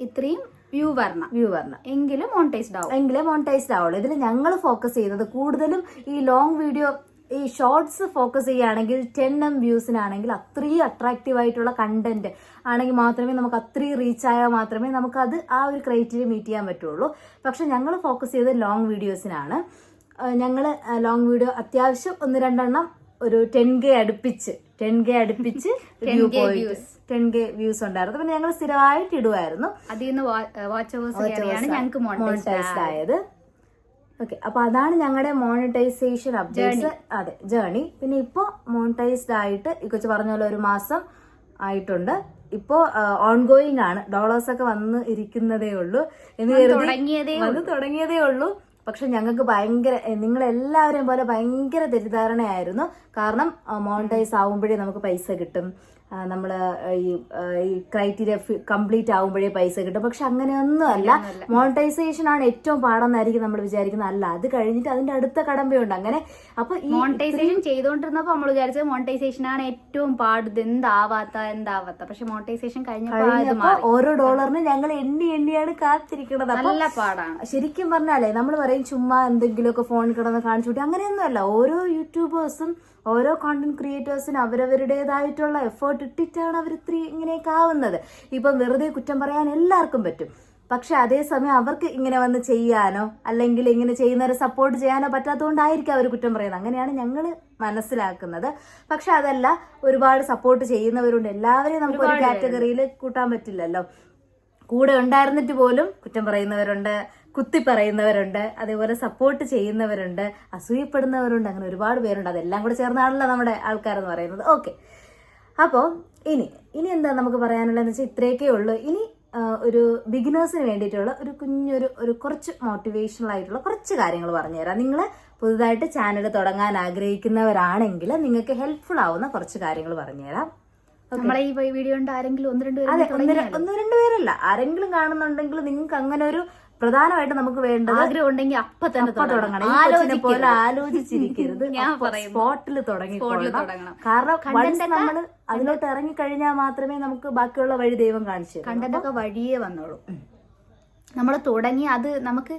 Speaker 2: ഇത്രയും വ്യൂ വരണം.
Speaker 1: വ്യൂ വരണം
Speaker 2: എങ്കിലും മോണിറ്റൈസ്ഡ് ആവും.
Speaker 1: എങ്കിലും മോണിറ്റൈസ്ഡ് ആവുള്ളൂ. ഇതിൽ ഞങ്ങൾ ഫോക്കസ് ചെയ്യുന്നത് കൂടുതലും ഈ ലോങ് വീഡിയോ ഈ ഷോർട്സ് ഫോക്കസ് ചെയ്യുകയാണെങ്കിൽ ടെൻ എം വ്യൂസിനാണെങ്കിൽ അത്രയും അട്രാക്റ്റീവ് ആയിട്ടുള്ള കണ്ടന്റ് ആണെങ്കിൽ മാത്രമേ നമുക്ക് അത്രയും റീച്ച് ആയാൽ മാത്രമേ നമുക്ക് അത് ആ ഒരു ക്രൈറ്റീരിയ മീറ്റ് ചെയ്യാൻ പറ്റുള്ളൂ. പക്ഷെ ഞങ്ങൾ ഫോക്കസ് ചെയ്തത് ലോങ് വീഡിയോസിനാണ് ഞങ്ങൾ ലോങ് വീഡിയോ അത്യാവശ്യം ഒന്ന് രണ്ടെണ്ണം ഒരു ടെൻ കെ അടുപ്പിച്ച് ടെൻ കെ അടുപ്പിച്ച് വ്യൂ പോയിട്ട്. ടെൻ കെ വ്യൂസ് ഉണ്ടായിരുന്നു. പിന്നെ ഞങ്ങൾ സ്ഥിരമായിട്ട് ഇടുമായിരുന്നു
Speaker 2: അതിൽ നിന്ന് വാച്ച് ഞങ്ങൾക്ക് മോണിറ്റൈസ്ഡ്
Speaker 1: ആയത്. ഓക്കെ അപ്പൊ അതാണ് ഞങ്ങളുടെ മോണിറ്റൈസേഷൻ അപ്ഡേറ്റ്സ് അതെ ജേണി പിന്നെ ഇപ്പോ മോണിറ്റൈസ്ഡ് ആയിട്ട് ഈ കൊച്ചു പറഞ്ഞ പോലെ ഒരു മാസം ആയിട്ടുണ്ട്. ഇപ്പോ ഓൺഗോയിങ് ആണ്. ഡോളേഴ്സ് ഒക്കെ വന്ന് ഇരിക്കുന്നതേ ഉള്ളൂ. എന്ന് കരുതി വന്ന് തുടങ്ങിയതേ ഉള്ളൂ. പക്ഷെ ഞങ്ങൾക്ക് ഭയങ്കര നിങ്ങൾ എല്ലാവരെയും പോലെ ഭയങ്കര തെറ്റിദ്ധാരണയായിരുന്നു. കാരണം മോണിറ്റൈസ് ആവുമ്പോഴേ നമുക്ക് പൈസ കിട്ടും. നമ്മൾ ഈ ക്രൈറ്റീരിയ കംപ്ലീറ്റ് ആവുമ്പോഴേ പൈസ കിട്ടും. പക്ഷെ അങ്ങനെയൊന്നും അല്ല മോണിറ്റൈസേഷൻ ആണ് ഏറ്റവും പാടെന്നായിരിക്കും നമ്മൾ വിചാരിക്കുന്നത്. അല്ല അത് കഴിഞ്ഞിട്ട് അതിന്റെ അടുത്ത കടമ്പയുണ്ട്. അങ്ങനെ അപ്പൊ
Speaker 2: മോണിറ്റൈസേഷൻ ചെയ്തുകൊണ്ടിരുന്നപ്പോ നമ്മൾ വിചാരിച്ചത് മോണിറ്റൈസേഷൻ ആണ് ഏറ്റവും പാട്. എന്താവാത്ത എന്താവാത്ത. പക്ഷെ മോണിറ്റൈസേഷൻ കഴിഞ്ഞപ്പോ ഇത്
Speaker 1: കഴിഞ്ഞപ്പോ ഓരോ ഡോളറിന് ഞങ്ങൾ എണ്ണി എണ്ണിയാണ് കാത്തിരിക്കുന്നത്
Speaker 2: നല്ല പാടാണ്.
Speaker 1: ശരിക്കും പറഞ്ഞാലേ നമ്മൾ പറയും ചുമ്മാ എന്തെങ്കിലുമൊക്കെ ഫോണിൽ കിടന്ന് കാണിച്ചു കൂട്ടി അങ്ങനെയൊന്നുമല്ല. ഓരോ യൂട്യൂബേഴ്സും ഓരോ കോണ്ടന്റ് ക്രിയേറ്റേഴ്സിന് അവരവരുടേതായിട്ടുള്ള എഫേർട്ട് ഇട്ടിട്ടാണ് അവർ ഇത്ര ഇങ്ങനെയൊക്കെ ആവുന്നത്. ഇപ്പം വെറുതെ കുറ്റം പറയാൻ എല്ലാവർക്കും പറ്റും. പക്ഷെ അതേസമയം അവർക്ക് ഇങ്ങനെ വന്ന് ചെയ്യാനോ അല്ലെങ്കിൽ ഇങ്ങനെ ചെയ്യുന്നവരെ സപ്പോർട്ട് ചെയ്യാനോ പറ്റാത്തതുകൊണ്ടായിരിക്കും അവർ കുറ്റം പറയുന്നത്. അങ്ങനെയാണ് ഞങ്ങൾ മനസ്സിലാക്കുന്നത്. പക്ഷെ അതല്ല ഒരുപാട് സപ്പോർട്ട് ചെയ്യുന്നവരുണ്ട്. എല്ലാവരെയും നമുക്ക് ഒരു കാറ്റഗറിയിൽ കൂട്ടാൻ പറ്റില്ലല്ലോ. കൂടെ ഉണ്ടായിരുന്നിട്ട് പോലും കുറ്റം പറയുന്നവരുണ്ട്. കുത്തി പറയുന്നവരുണ്ട് അതേപോലെ സപ്പോർട്ട് ചെയ്യുന്നവരുണ്ട് അസൂയപ്പെടുന്നവരുണ്ട് അങ്ങനെ ഒരുപാട് പേരുണ്ട്. അതെല്ലാം കൂടെ ചേർന്നാണല്ലോ നമ്മുടെ ആൾക്കാരെന്ന് പറയുന്നത്. ഓക്കെ അപ്പോൾ ഇനി ഇനി എന്താ നമുക്ക് പറയാനുള്ളതെന്ന് വെച്ചാൽ ഇത്രയൊക്കെ ഉള്ളൂ. ഇനി ഒരു ബിഗിനേഴ്സിന് വേണ്ടിയിട്ടുള്ള ഒരു കുഞ്ഞൊരു ഒരു കുറച്ച് മോട്ടിവേഷണൽ ആയിട്ടുള്ള കുറച്ച് കാര്യങ്ങൾ പറഞ്ഞുതരാം നിങ്ങൾ പുതുതായിട്ട് ചാനൽ തുടങ്ങാൻ ആഗ്രഹിക്കുന്നവരാണെങ്കിൽ നിങ്ങൾക്ക് ഹെൽപ്ഫുൾ ആവുന്ന കുറച്ച് കാര്യങ്ങൾ പറഞ്ഞുതരാം
Speaker 2: നമ്മളെ ഈ വീഡിയോ ആരെങ്കിലും ഒന്ന് രണ്ട്
Speaker 1: ഒന്ന് രണ്ട് പേരല്ല. ആരെങ്കിലും കാണുന്നുണ്ടെങ്കിൽ നിങ്ങൾക്ക് അങ്ങനെ ഒരു പ്രധാനമായിട്ട് നമുക്ക് വേണ്ടത്
Speaker 2: ആഗ്രഹം ഉണ്ടെങ്കിൽ അപ്പൊ തന്നെ
Speaker 1: തുടങ്ങണം. ആലോചന പോലെ ആലോചിച്ചിരിക്കരുത്.
Speaker 2: ഞാൻ
Speaker 1: സ്പോട്ടിൽ തുടങ്ങി
Speaker 2: തുടങ്ങണം.
Speaker 1: കാരണം കണ്ടന്റ് നമ്മൾ അതിലോട്ട് ഇറങ്ങി കഴിഞ്ഞാൽ മാത്രമേ നമുക്ക് ബാക്കിയുള്ള വഴി ദൈവം കാണിച്ചു
Speaker 2: കണ്ടതൊക്കെ വഴിയേ വന്നോളൂ. നമ്മൾ തുടങ്ങി അത് നമുക്ക്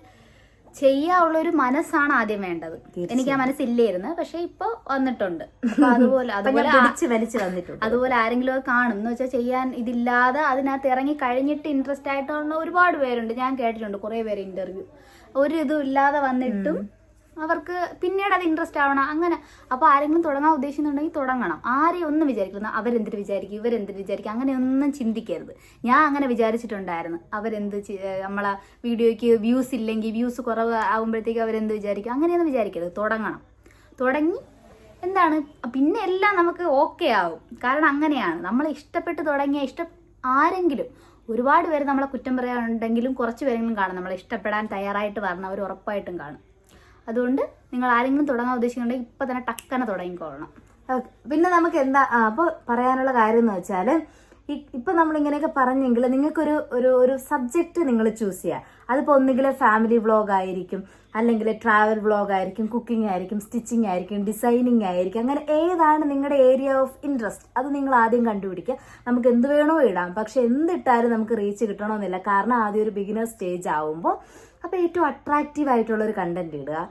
Speaker 2: ചെയ്യാനുള്ള ഒരു മനസ്സാണ് ആദ്യം വേണ്ടത്. എനിക്ക് ആ മനസ്സില്ലായിരുന്നു. പക്ഷെ ഇപ്പൊ വന്നിട്ടുണ്ട്. അതുപോലെ അതുപോലെ
Speaker 1: വലിച്ചു വന്നിട്ടുണ്ട്.
Speaker 2: അതുപോലെ ആരെങ്കിലും അത് കാണും. എന്ന് വെച്ചാൽ ചെയ്യാൻ ഇതില്ലാതെ അതിനകത്ത് ഇറങ്ങി കഴിഞ്ഞിട്ട് ഇൻട്രസ്റ്റ് ആയിട്ടുള്ള ഒരുപാട് പേരുണ്ട്. ഞാൻ കേട്ടിട്ടുണ്ട്. കുറെ പേര് ഇന്റർവ്യൂ ഒരു ഇതും ഇല്ലാതെ വന്നിട്ടും അവർക്ക് പിന്നീട് അത് ഇൻട്രസ്റ്റ് ആവണം അങ്ങനെ. അപ്പോൾ ആരെങ്കിലും തുടങ്ങാൻ ഉദ്ദേശിക്കുന്നുണ്ടെങ്കിൽ തുടങ്ങണം. ആരെയും ഒന്നും വിചാരിക്കുന്നു അവരെന്തിട്ട് വിചാരിക്കും? ഇവരെന്തിട്ട് വിചാരിക്കും? അങ്ങനെ ഒന്നും ചിന്തിക്കരുത്. ഞാൻ അങ്ങനെ വിചാരിച്ചിട്ടുണ്ടായിരുന്നു. അവരെന്ത് നമ്മളെ വീഡിയോയ്ക്ക് വ്യൂസ് ഇല്ലെങ്കിൽ വ്യൂസ് കുറവ് ആകുമ്പോഴത്തേക്ക് അവരെന്ത് വിചാരിക്കും? അങ്ങനെയൊന്നും വിചാരിക്കരുത്. തുടങ്ങണം. തുടങ്ങി എന്താണ്? പിന്നെ എല്ലാം നമുക്ക് ഓക്കെ ആവും. കാരണം അങ്ങനെയാണ്. നമ്മൾ ഇഷ്ടപ്പെട്ട് തുടങ്ങിയ ഇഷ്ടം ആരെങ്കിലും ഒരുപാട് പേര് നമ്മളെ കുറ്റം പറയാനുണ്ടെങ്കിലും കുറച്ച് പേരെങ്കിലും കാണും. നമ്മളെ ഇഷ്ടപ്പെടാൻ തയ്യാറായിട്ട് വരണവർ ഉറപ്പായിട്ടും കാണും. അതുകൊണ്ട് നിങ്ങൾ ആരെങ്കിലും തുടങ്ങാൻ ഉദ്ദേശിക്കുന്നുണ്ടെങ്കിൽ ഇപ്പം തന്നെ ടക്കനെ തുടങ്ങിക്കോളണം.
Speaker 1: പിന്നെ നമുക്ക് എന്താ അപ്പോൾ പറയാനുള്ള കാര്യം എന്ന് വെച്ചാൽ ഇപ്പം നമ്മൾ ഇങ്ങനെയൊക്കെ പറഞ്ഞെങ്കിൽ നിങ്ങൾക്കൊരു ഒരു ഒരു സബ്ജക്റ്റ് നിങ്ങൾ ചൂസ് ചെയ്യുക. അതിപ്പോൾ ഒന്നുകിൽ ഫാമിലി വ്ളോഗ് ആയിരിക്കും അല്ലെങ്കിൽ ട്രാവൽ വ്ളോഗ് ആയിരിക്കും കുക്കിംഗ് ആയിരിക്കും സ്റ്റിച്ചിങ് ആയിരിക്കും ഡിസൈനിങ് ആയിരിക്കും അങ്ങനെ ഏതാണ് നിങ്ങളുടെ ഏരിയ ഓഫ് ഇൻട്രസ്റ്റ് അത് നിങ്ങൾ ആദ്യം കണ്ടുപിടിക്കുക. നമുക്ക് എന്ത് വേണോ ഇടാം. പക്ഷെ എന്തിട്ടാലും നമുക്ക് റീച്ച് കിട്ടണമെന്നില്ല. കാരണം ആദ്യം ഒരു ബിഗിനർ സ്റ്റേജ് ആവുമ്പോൾ അപ്പോൾ ഏറ്റവും അട്രാക്റ്റീവ് ആയിട്ടുള്ള ഒരു കണ്ടന്റ് ഇടുക.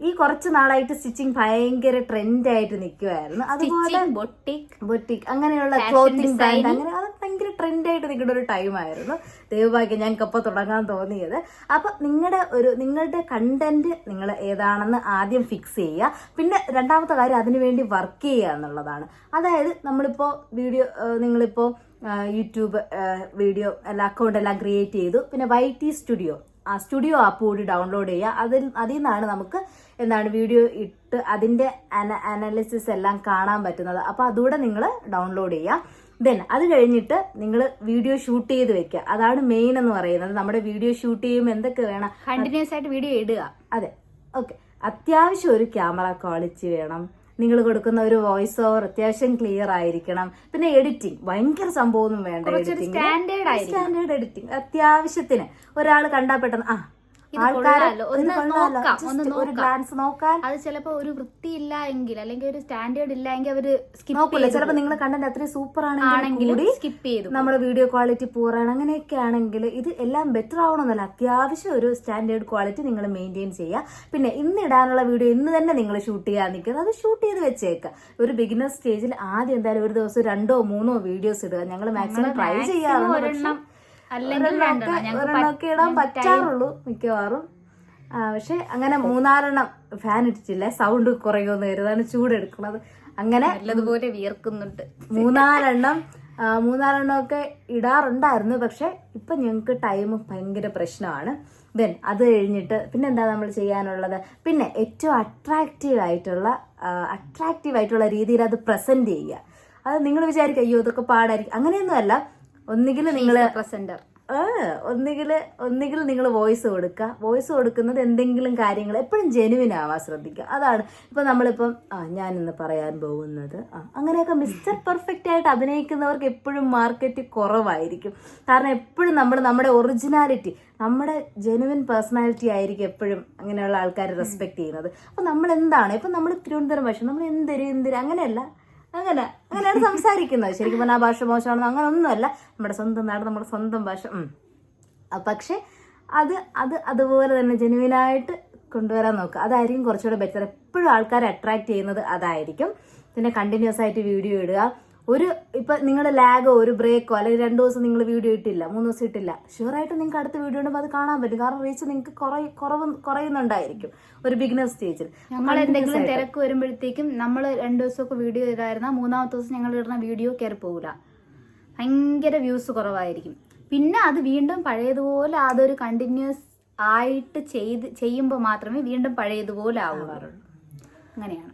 Speaker 1: ഈ കുറച്ച് നാളായിട്ട് സ്റ്റിച്ചിങ് ഭയങ്കര ട്രെൻഡ് ആയിട്ട് നിൽക്കുമായിരുന്നു അതുപോലെ
Speaker 2: ബൊട്ടിക്
Speaker 1: ബൊട്ടിക് അങ്ങനെയുള്ള ക്ലോത്തിങ് ബ്രാൻഡ് അങ്ങനെ അത് ഭയങ്കര ട്രെൻഡ് ആയിട്ട് നിൽക്കുന്ന ഒരു ടൈമായിരുന്നു ദൈവഭാഗ്യം ഞങ്ങൾക്ക് അപ്പോൾ തുടങ്ങാൻ തോന്നിയത്. അപ്പൊ നിങ്ങളുടെ ഒരു നിങ്ങളുടെ കണ്ടന്റ് നിങ്ങൾ ഏതാണെന്ന് ആദ്യം ഫിക്സ് ചെയ്യുക. പിന്നെ രണ്ടാമത്തെ കാര്യം അതിനുവേണ്ടി വർക്ക് ചെയ്യുക എന്നുള്ളതാണ്. അതായത് നമ്മളിപ്പോൾ വീഡിയോ നിങ്ങളിപ്പോൾ യൂട്യൂബ് വീഡിയോ എല്ലാ അക്കൗണ്ട് എല്ലാം ക്രിയേറ്റ് ചെയ്തു. പിന്നെ Y T studio studio app കൂടി ഡൗൺലോഡ് ചെയ്യുക. അതിൽ അതിൽ നിന്നാണ് നമുക്ക് എന്താണ് വീഡിയോ ഇട്ട് അതിന്റെ അനാലിസിസ് എല്ലാം കാണാൻ പറ്റുന്നത്. അപ്പോൾ അതുകൂടെ നിങ്ങൾ ഡൗൺലോഡ് ചെയ്യുക. ദെൻ അത് കഴിഞ്ഞിട്ട് നിങ്ങൾ വീഡിയോ ഷൂട്ട് ചെയ്ത് വെക്കുക. അതാണ് മെയിൻ എന്ന് പറയുന്നത്. നമ്മുടെ വീഡിയോ ഷൂട്ട് ചെയ്യുമ്പോൾ എന്തൊക്കെ വേണം.
Speaker 2: കണ്ടിന്യൂസ് ആയിട്ട് വീഡിയോ ഇടുക.
Speaker 1: അതെ. ഓക്കെ അത്യാവശ്യം ഒരു ക്യാമറ ക്വാളിറ്റി വേണം. നിങ്ങൾ കൊടുക്കുന്ന ഒരു വോയിസ് ഓവർ അത്യാവശ്യം ക്ലിയർ ആയിരിക്കണം. പിന്നെ എഡിറ്റിംഗ് ഭയങ്കര സംഭവമൊന്നും വേണ്ട. സ്റ്റാൻഡേർഡ് എഡിറ്റിംഗ് അത്യാവശ്യത്തിന്. ഒരാൾ കണ്ടാൽ പെട്ടെന്ന് ആ ഒരു
Speaker 2: വൃത്തി
Speaker 1: ഗ്ലാൻസ് നോക്കാൻ.
Speaker 2: അത് ചിലപ്പോൾ ഒരു വൃത്തിയില്ല എങ്കിൽ അല്ലെങ്കിൽ ഒരു സ്റ്റാൻഡേർഡ് ഇല്ല എങ്കിൽ അവർ സ്കിപ്പ്
Speaker 1: ചിലപ്പോ നിങ്ങൾ കണ്ടന്റ് അത്രയും സൂപ്പർ ആണെങ്കിൽ
Speaker 2: സ്കിപ്പ് ചെയ്തു
Speaker 1: നമ്മുടെ വീഡിയോ ക്വാളിറ്റി പൂറാണ് അങ്ങനെയൊക്കെ ആണെങ്കിൽ ഇത് എല്ലാം ബെറ്റർ ആവണമെന്നല്ല. അത്യാവശ്യം ഒരു സ്റ്റാൻഡേർഡ് ക്വാളിറ്റി നിങ്ങൾ മെയിന്റെയിൻ ചെയ്യുക. പിന്നെ ഇന്ന് ഇടാനുള്ള വീഡിയോ ഇന്ന് തന്നെ നിങ്ങൾ ഷൂട്ട് ചെയ്യാൻ നിൽക്കുന്നത് അത് ഷൂട്ട് ചെയ്ത് വെച്ചേക്കുക ഒരു ബിഗിനർ സ്റ്റേജിൽ ആദ്യം എന്തായാലും ഒരു ദിവസം രണ്ടോ മൂന്നോ വീഡിയോസ് ഇടുക. ഞങ്ങൾ മാക്സിമം ട്രൈ ചെയ്യാറുണ്ട്. ഒരെണ്ണമൊക്കെ ഇടാൻ പറ്റാറുള്ളൂ മിക്കവാറും. പക്ഷെ അങ്ങനെ മൂന്നാലെണ്ണം ഫാൻ ഇട്ടിട്ടില്ല. സൗണ്ട് കുറയുമെന്ന് കരുതാണ് ചൂടെടുക്കുന്നത്. അങ്ങനെ
Speaker 2: നല്ലതുപോലെ വിയർക്കുന്നുണ്ട്.
Speaker 1: മൂന്നാലെണ്ണം ഒക്കെ ഇടാറുണ്ടായിരുന്നു. പക്ഷെ ഇപ്പൊ ഞങ്ങൾക്ക് ടൈം ഭയങ്കര പ്രശ്നമാണ്. ദെൻ അത് കഴിഞ്ഞിട്ട് പിന്നെ എന്താ നമ്മൾ ചെയ്യാനുള്ളത്? പിന്നെ ഏറ്റവും അട്രാക്റ്റീവ് ആയിട്ടുള്ള അട്രാക്റ്റീവ് ആയിട്ടുള്ള രീതിയിൽ അത് പ്രസന്റ് ചെയ്യുക. അത് നിങ്ങൾ വിചാരിക്കും അയ്യോ ഇതൊക്കെ പാടായിരിക്കും. അങ്ങനെയൊന്നുമല്ല. ഒന്നുകിൽ നിങ്ങൾ
Speaker 2: പ്രസന്റർ
Speaker 1: ഒന്നുകിൽ ഒന്നുകിൽ നിങ്ങൾ വോയിസ് കൊടുക്കുക വോയിസ് കൊടുക്കുന്നത് എന്തെങ്കിലും കാര്യങ്ങൾ എപ്പോഴും ജെനുവിൻ ആവാൻ ശ്രദ്ധിക്കുക. അതാണ് ഇപ്പം നമ്മളിപ്പം ആ ഞാൻ ഇന്ന് പറയാൻ പോകുന്നത്. ആ അങ്ങനെയൊക്കെ മിസ്റ്റർ പെർഫെക്റ്റ് ആയിട്ട് അഭിനയിക്കുന്നവർക്ക് എപ്പോഴും മാർക്കറ്റ് കുറവായിരിക്കും. കാരണം എപ്പോഴും നമ്മൾ നമ്മുടെ ഒറിജിനാലിറ്റി നമ്മുടെ ജെനുവിൻ പേഴ്സണാലിറ്റി ആയിരിക്കും എപ്പോഴും അങ്ങനെയുള്ള ആൾക്കാർ റെസ്പെക്ട് ചെയ്യുന്നത്. അപ്പം നമ്മൾ എന്താണ് ഇപ്പം നമ്മൾ തിരുവനന്തപുരം ഭാഷ നമ്മൾ എന്തൊരു എന്തൊരു അങ്ങനെയല്ല. അങ്ങനെ അങ്ങനെയാണ് സംസാരിക്കുന്നത്. ശരിക്കും പറഞ്ഞാൽ ആ ഭാഷ മോശമാണെന്ന് അങ്ങനെ ഒന്നുമല്ല നമ്മുടെ സ്വന്തം നാട് നമ്മുടെ സ്വന്തം ഭാഷ. പക്ഷെ അത് അത് അതുപോലെ തന്നെ ജെനുവിനായിട്ട് കൊണ്ടുവരാൻ നോക്കുക. അതായിരിക്കും കുറച്ചുകൂടെ ബെറ്റർ എപ്പോഴും ആൾക്കാരെ അട്രാക്ട് ചെയ്യുന്നത് അതായിരിക്കും. പിന്നെ കണ്ടിന്യൂസ് ആയിട്ട് വീഡിയോ ഇടുക. ഒരു ഇപ്പൊ നിങ്ങളുടെ ലാഗോ ഒരു ബ്രേക്കോ അല്ലെങ്കിൽ രണ്ടു ദിവസം നിങ്ങൾ വീഡിയോ ഇട്ടില്ല മൂന്ന് ദിവസം ഇട്ടില്ല ഷുവറായിട്ട് നിങ്ങൾക്ക് അടുത്ത വീഡിയോ ഉണ്ടോ അത് കാണാൻ പറ്റും. കാരണം റീച്ച് നിങ്ങൾക്ക് കുറവ് കുറവ് കുറയുന്നുണ്ടായിരിക്കും ഒരു ബിഗിനർ സ്റ്റേജിൽ
Speaker 2: നമ്മൾ എന്തെങ്കിലും തിരക്ക് വരുമ്പോഴത്തേക്കും നമ്മൾ രണ്ടു ദിവസമൊക്കെ വീഡിയോ ഇടായിരുന്ന മൂന്നാമത്തെ ദിവസം ഞങ്ങൾ ഇടുന്ന വീഡിയോ കയറി പോകില്ല ഭയങ്കര വ്യൂസ് കുറവായിരിക്കും. പിന്നെ അത് വീണ്ടും പഴയതുപോലെ അതൊരു കണ്ടിന്യൂസ് ആയിട്ട് ചെയ്ത് ചെയ്യുമ്പോൾ മാത്രമേ വീണ്ടും പഴയതുപോലെ ആവുകയുള്ളൂ അങ്ങനെയാണ്.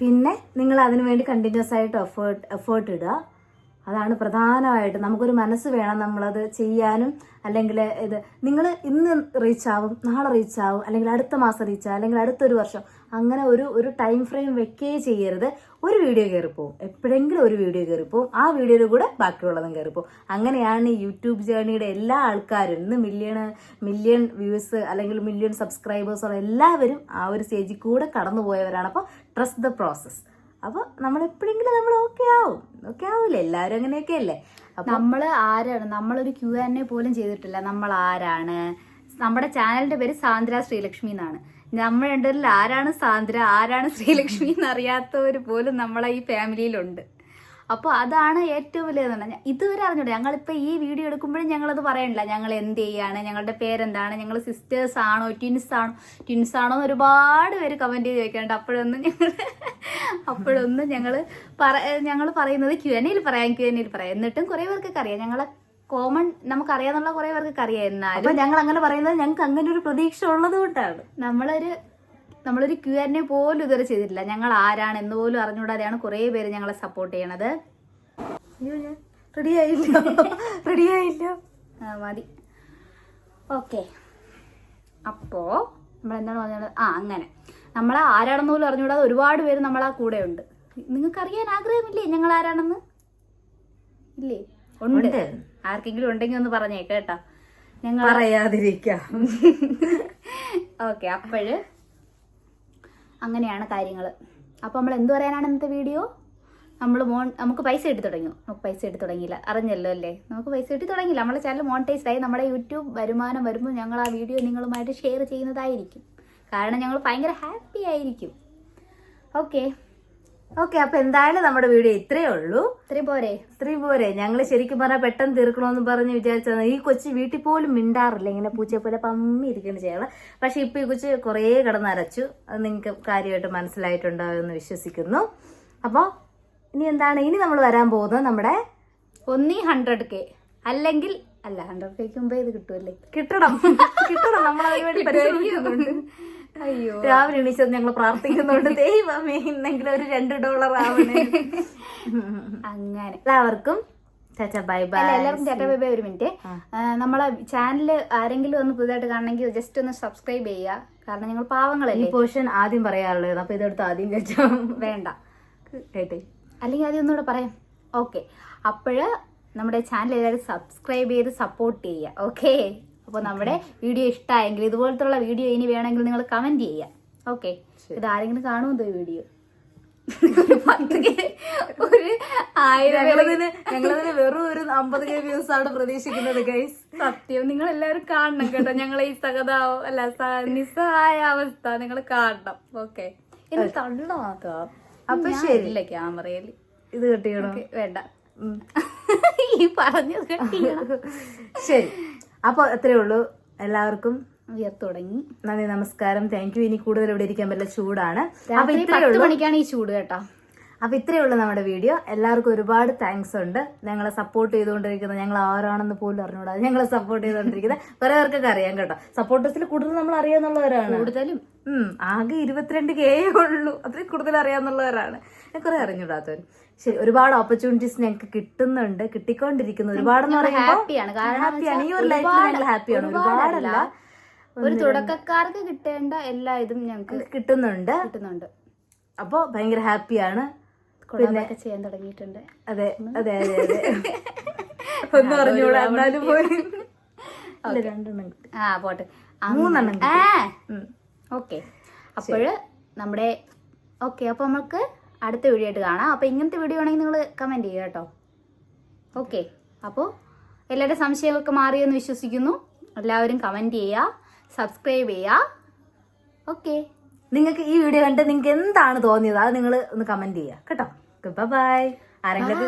Speaker 1: പിന്നെ നിങ്ങൾ അതിനു വേണ്ടി കണ്ടിന്യൂസ് ആയിട്ട് എഫേർട്ട് എഫേർട്ട് ഇടുക. അതാണ് പ്രധാനമായിട്ട് നമുക്കൊരു മനസ്സ് വേണം നമ്മളത് ചെയ്യാനും അല്ലെങ്കിൽ ഇത് നിങ്ങൾ ഇന്ന് റീച്ച് ആവും നാളെ റീച്ച് ആവും അല്ലെങ്കിൽ അടുത്ത മാസം റീച്ച് ആവും അല്ലെങ്കിൽ അടുത്തൊരു വർഷം അങ്ങനെ ഒരു ഒരു ടൈം ഫ്രെയിം വെക്കേ ചെയ്യരുത്. ഒരു വീഡിയോ കയറിപ്പോവും. എപ്പോഴെങ്കിലും ഒരു വീഡിയോ കയറിപ്പോവും. ആ വീഡിയോയിൽ കൂടെ ബാക്കിയുള്ളതും കയറിപ്പോവും. അങ്ങനെയാണ് യൂട്യൂബ് ജേർണിയുടെ എല്ലാ ആൾക്കാരും ഇന്ന് മില്യൺ മില്യൺ വ്യൂസ് അല്ലെങ്കിൽ മില്യൺ സബ്സ്ക്രൈബേഴ്സ് ഉള്ള എല്ലാവരും ആ ഒരു സ്റ്റേജിൽ കൂടെ കടന്നു പോയവരാണ് അപ്പോൾ ട്രസ്റ്റ് ദ പ്രോസസ്സ് അപ്പോൾ നമ്മൾ എപ്പോഴെങ്കിലും നമ്മൾ ഓക്കെ ആവും. ഓക്കെ ആവില്ല എല്ലാവരും അങ്ങനെയൊക്കെ അല്ലേ
Speaker 2: നമ്മൾ ആരാണ്? നമ്മളൊരു ക്യു എൻ എ പോലും ചെയ്തിട്ടില്ല. നമ്മൾ ആരാണ്? നമ്മുടെ ചാനലിന്റെ പേര് സാന്ദ്ര ശ്രീലക്ഷ്മി എന്നാണ്. നമ്മൾ രണ്ടുപേരിൽ ആരാണ് സാന്ദ്ര? ആരാണ് ശ്രീലക്ഷ്മി എന്ന് അറിയാത്തവർ പോലും നമ്മളെ ഈ ഫാമിലിയിലുണ്ട് അപ്പോൾ അതാണ് ഏറ്റവും വലിയ തന്നെ ഇതുവരെ അറിഞ്ഞൂടെ? ഞങ്ങളിപ്പോൾ ഈ വീഡിയോ എടുക്കുമ്പോഴും ഞങ്ങളത് പറയണില്ല. ഞങ്ങൾ എന്ത് ചെയ്യാണ്? ഞങ്ങളുടെ പേരെന്താണ്? ഞങ്ങൾ സിസ്റ്റേഴ്സ് ആണോ? ട്വിൻസ് ആണോ? ട്വിൻസ് ആണോ എന്ന് ഒരുപാട് പേര് കമന്റ് ചെയ്ത് ചോദിക്കാറുണ്ട് അപ്പോഴൊന്നും ഞങ്ങൾ അപ്പോഴൊന്നും ഞങ്ങൾ പറ ഞങ്ങൾ പറയുന്നത് ക്യു എൻ എയിൽ പറയാം ക്യു പറയാം. എന്നിട്ടും കുറേ പേർക്കൊക്കെ അറിയാം. ഞങ്ങളെ കോമൺ നമുക്കറിയാന്നുള്ള കുറേ പേർക്കൊക്കെ അറിയാം. എന്നാലും
Speaker 1: ഞങ്ങൾ അങ്ങനെ പറയുന്നത് ഞങ്ങൾക്ക് അങ്ങനെ ഒരു പ്രതീക്ഷ ഉള്ളത് കൊണ്ടാണ്.
Speaker 2: നമ്മളൊരു നമ്മളൊരു ക്യു എ പോലും ഇതുവരെ ചെയ്തിട്ടില്ല. ഞങ്ങൾ ആരാണ് എന്ന് പോലും അറിഞ്ഞുകൂടാതെയാണ് കുറേ പേര് ഞങ്ങളെ സപ്പോർട്ട് ചെയ്യണത്.
Speaker 1: റെഡി ആയില്ല. റെഡി ആയില്ല.
Speaker 2: മതി. ഓക്കെ അപ്പോ നമ്മൾ എന്താണ് പറഞ്ഞത്? ആ അങ്ങനെ. നമ്മളെ ആരാണെന്ന് പോലും അറിഞ്ഞുകൂടാതെ ഒരുപാട് പേര് നമ്മളാ കൂടെ ഉണ്ട്. നിങ്ങൾക്ക് അറിയാൻ ആഗ്രഹമില്ലേ ഞങ്ങൾ ആരാണെന്ന്? ഇല്ലേ? ഉണ്ട്. ആർക്കെങ്കിലും ഉണ്ടെങ്കിൽ ഒന്ന് പറഞ്ഞേ കേട്ടോ. ഞങ്ങൾ
Speaker 1: പറയാതിരിക്കാം.
Speaker 2: ഓക്കെ അപ്പോഴ് അങ്ങനെയാണ് കാര്യങ്ങൾ അപ്പോൾ നമ്മൾ എന്ത് പറയാനാണ് ഇന്നത്തെ വീഡിയോ? നമ്മൾ മോൺ നമുക്ക് പൈസ കിട്ടി തുടങ്ങി നമുക്ക് പൈസ കിട്ടി തുടങ്ങിയില്ല. അറിഞ്ഞല്ലോ അല്ലേ? നമുക്ക് പൈസ കിട്ടി തുടങ്ങിയില്ല. നമ്മുടെ ചാനൽ മോണിറ്റൈസ് ആയി. നമ്മുടെ യൂട്യൂബ് വരുമാനം വരുമ്പോൾ ഞങ്ങൾ ആ വീഡിയോ നിങ്ങളുമായിട്ട് ഷെയർ ചെയ്യുന്നതായിരിക്കും. കാരണം ഞങ്ങൾ ഭയങ്കര ഹാപ്പി ആയിരിക്കും. ഓക്കെ
Speaker 1: ഓക്കെ അപ്പൊ എന്തായാലും നമ്മുടെ വീഡിയോ ഇത്രേ ഉള്ളൂ.
Speaker 2: പോരെ.
Speaker 1: ഇത്രയും പോരെ. ഞങ്ങൾ ശരിക്കും പറഞ്ഞാൽ പെട്ടെന്ന് തീർക്കണമെന്ന് പറഞ്ഞ് വിചാരിച്ചത് ഈ കൊച്ചു വീട്ടിൽ പോലും മിണ്ടാറില്ല. ഇങ്ങനെ പൂച്ചയെ പോലെ പമ്മി ഇരിക്കുന്ന ചെയ്യണം പക്ഷെ ഇപ്പൊ ഈ കൊച്ചു കുറേ കിടന്ന് അരച്ചു അത് നിങ്ങൾക്ക് കാര്യമായിട്ട് മനസ്സിലായിട്ടുണ്ടാവും എന്ന് വിശ്വസിക്കുന്നു. അപ്പോൾ ഇനി എന്താണ്? ഇനി നമ്മൾ വരാൻ പോകുന്നത് നമ്മുടെ
Speaker 2: ഒന്നീ ഹൺഡ്രഡ് കെ അല്ലെങ്കിൽ അല്ല ഹൺഡ്രഡ് കെക്ക് മുമ്പേ ഇത് കിട്ടുമല്ലേ
Speaker 1: കിട്ടണം. കിട്ടണം. നമ്മൾ അതിനുവേണ്ടി പരിശ്രമിക്കുന്നുണ്ട്.
Speaker 2: അയ്യോ.
Speaker 1: രാവിലെ എണീച്ചത് ഞങ്ങൾ പ്രാർത്ഥിക്കുന്നുണ്ട് ദൈവമേ ഇന്നെങ്കിലും ഒരു രണ്ട് ഡോളർ ആവണേ.
Speaker 2: അങ്ങനെ.
Speaker 1: എല്ലാവർക്കും ചാച്ച ബൈ ബൈ.
Speaker 2: എല്ലാവർക്കും ചേട്ടാ ബൈ ബൈ ഒരു മിനിറ്റ്. നമ്മളെ ചാനൽ ആരെങ്കിലും ഒന്ന് പുതുതായിട്ട് കാണണമെങ്കിൽ ജസ്റ്റ് ഒന്ന് സബ്സ്ക്രൈബ് ചെയ്യുക. കാരണം ഞങ്ങൾ
Speaker 1: ഈ
Speaker 2: പാവങ്ങളല്ലേ
Speaker 1: പോർഷൻ ആദ്യം പറയാറുള്ളത് അപ്പൊ ഇതെടുത്ത് ആദ്യം കേട്ടോ
Speaker 2: വേണ്ട.
Speaker 1: കേട്ടെ.
Speaker 2: അല്ലെങ്കിൽ ആദ്യം ഒന്നുകൂടെ പറയാം. ഓക്കെ അപ്പോഴ് നമ്മുടെ ചാനൽ എല്ലാവരും സബ്സ്ക്രൈബ് ചെയ്ത് സപ്പോർട്ട് ചെയ്യുക. ഓക്കെ അപ്പോൾ നമ്മുടെ വീഡിയോ ഇഷ്ടമായെങ്കിൽ ഇതുപോലത്തുള്ള വീഡിയോ ഇനി വേണമെങ്കിൽ നിങ്ങൾ കമന്റ് ചെയ്യുക ഓക്കെ ഇത് ആരെങ്കിലും കാണുമോ ഈ വീഡിയോ? ഒരു ആയിരം
Speaker 1: ഞങ്ങളതിന് വെറും ഒരു അമ്പത് കെ വ്യൂസ് ആണ് പ്രതീക്ഷിക്കുന്നത് ഗൈസ്
Speaker 2: സത്യം. നിങ്ങൾ എല്ലാവരും കാണണം കേട്ടോ. ഞങ്ങൾ ഈ സഹതാവോ അല്ല നിസ്സഹായ അവസ്ഥ നിങ്ങൾ കാണണം. ഓക്കെ എനിക്ക് തള്ളാക്കാം
Speaker 1: അപ്പൊ ശരി.
Speaker 2: ക്യാമറയിൽ.
Speaker 1: ഇത് കിട്ടിയോ
Speaker 2: വേണ്ട. ഈ പറഞ്ഞത്.
Speaker 1: ശരി. അപ്പൊ അത്രേ ഉള്ളൂ. എല്ലാവർക്കും
Speaker 2: വിയർത്ത് തുടങ്ങി
Speaker 1: നന്ദി നമസ്കാരം. താങ്ക് യു ഇനി കൂടുതൽ ഇവിടെ ഇരിക്കാൻ പറ്റില്ല. ചൂടാണ്. അപ്പൊ ഉള്ളൂ.
Speaker 2: മണിക്കാണ് ഈ ചൂട് കേട്ടോ.
Speaker 1: അപ്പൊ ഇത്രയേ ഉള്ളൂ നമ്മുടെ വീഡിയോ. എല്ലാവർക്കും ഒരുപാട് താങ്ക്സ് ഉണ്ട്. ഞങ്ങളെ സപ്പോർട്ട് ചെയ്തുകൊണ്ടിരിക്കുന്ന ഞങ്ങൾ ആരാണെന്ന് പോലും അറിഞ്ഞൂടാ. ഞങ്ങളെ സപ്പോർട്ട് ചെയ്തുകൊണ്ടിരിക്കുന്ന കുറെ പേർക്കൊക്കെ അറിയാം കേട്ടോ. സപ്പോർട്ടേഴ്സിൽ കൂടുതൽ നമ്മൾ അറിയാന്നുള്ളവരാണ്
Speaker 2: കൂടുതലും.
Speaker 1: ആകെ ഇരുപത്തിരണ്ട് കെ ഉള്ളൂ. അത്രയും കൂടുതൽ അറിയാന്നുള്ളവരാണ് ഞാൻ കുറെ അറിഞ്ഞൂടാത്തവർ ശരി ഒരുപാട് ഓപ്പർച്യൂണിറ്റീസ് ഞങ്ങൾക്ക് കിട്ടുന്നുണ്ട്. കിട്ടിക്കൊണ്ടിരിക്കുന്നു. ഒരുപാടെന്ന് പറയുമ്പോൾ
Speaker 2: ഹാപ്പിയാണ് കാരണം
Speaker 1: ഹാപ്പിയാണ് ഈ ഒരു ലൈഫിൽ ഞങ്ങൾ ഹാപ്പിയാണ് ഒരുപാടല്ല.
Speaker 2: ഒരു തുടക്കക്കാർക്ക് കിട്ടേണ്ട എല്ലാ ഇതും ഞങ്ങൾക്ക്
Speaker 1: കിട്ടുന്നുണ്ട്.
Speaker 2: കിട്ടുന്നുണ്ട്.
Speaker 1: അപ്പോൾ ഭയങ്കര ഹാപ്പിയാണ്
Speaker 2: ചെയ്യാൻ തുടങ്ങിയിട്ടുണ്ട്.
Speaker 1: അതെ അതെ അതെ അതെ. പറഞ്ഞോളാം എന്നാലും പോയി രണ്ടെണ്ണം
Speaker 2: ആ പോട്ടെ.
Speaker 1: മൂന്നെണ്ണം.
Speaker 2: ഓക്കെ. അപ്പോഴ് നമ്മുടെ ഓക്കെ അപ്പോൾ നമുക്ക് അടുത്ത വീഡിയോ ആയിട്ട് കാണാം. അപ്പോൾ ഇങ്ങനത്തെ വീഡിയോ ആണെങ്കിൽ നിങ്ങൾ കമന്റ് ചെയ്യുക കേട്ടോ. ഓക്കെ അപ്പോൾ എല്ലാവരുടെ സംശയമൊക്കെ മാറിയെന്ന് വിശ്വസിക്കുന്നു. എല്ലാവരും കമന്റ് ചെയ്യുക സബ്സ്ക്രൈബ് ചെയ്യുക. ഓക്കെ
Speaker 1: നിങ്ങൾക്ക് ഈ വീഡിയോ കണ്ട് നിങ്ങൾക്ക് എന്താണ് തോന്നിയത്? അത് നിങ്ങൾ ഒന്ന് കമന്റ് ചെയ്യുക. കേട്ടോ. ബൈ ആരെങ്കിലും